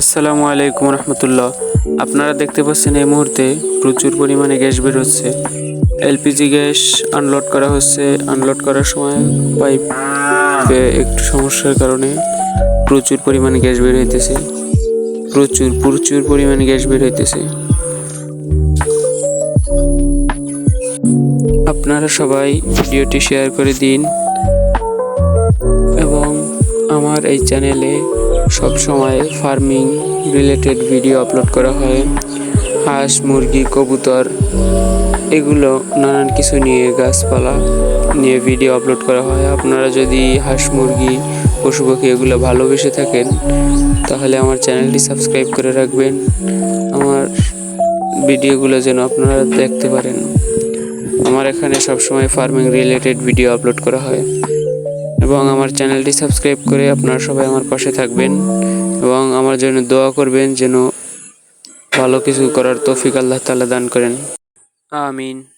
আসসালামু আলাইকুম রহমতুল্লাহ। আপনারা দেখতে পাচ্ছেন এই মুহূর্তে প্রচুর পরিমাণে গ্যাস বের হচ্ছে। এলপিজি গ্যাস আনলোড করা হচ্ছে। আনলোড করার সময় পাইপে একটু সমস্যার কারণে প্রচুর পরিমাণে গ্যাস বের হইতেছে। প্রচুর প্রচুর পরিমাণে গ্যাস বের হইতেছে। আপনারা সবাই ভিডিওটি শেয়ার করে দিন এবং আমার এই চ্যানেলে সব সময় ফার্মিং রিলেটেড ভিডিও আপলোড করা হয়। হাঁস, মুরগি, কবুতর, এগুলো নানান কিছু নিয়ে, গাছপালা নিয়ে ভিডিও আপলোড করা হয়। আপনারা যদি হাঁস, মুরগি, পশু পাখি এগুলো ভালোবেসে থাকেন, তাহলে আমার চ্যানেলটি সাবস্ক্রাইব করে রাখবেন। আমার ভিডিওগুলো যেন আপনারা দেখতে পারেন। আমার এখানে সবসময় ফার্মিং রিলেটেড ভিডিও আপলোড করা হয়। এবং আমার চ্যানেলটি সাবস্ক্রাইব করে আপনারা সবাই আমার পাশে থাকবেন এবং আমার জন্য দোয়া করবেন যেন ভালো কিছু করার তৌফিক আল্লাহ তাআলা দান করেন। আমিন।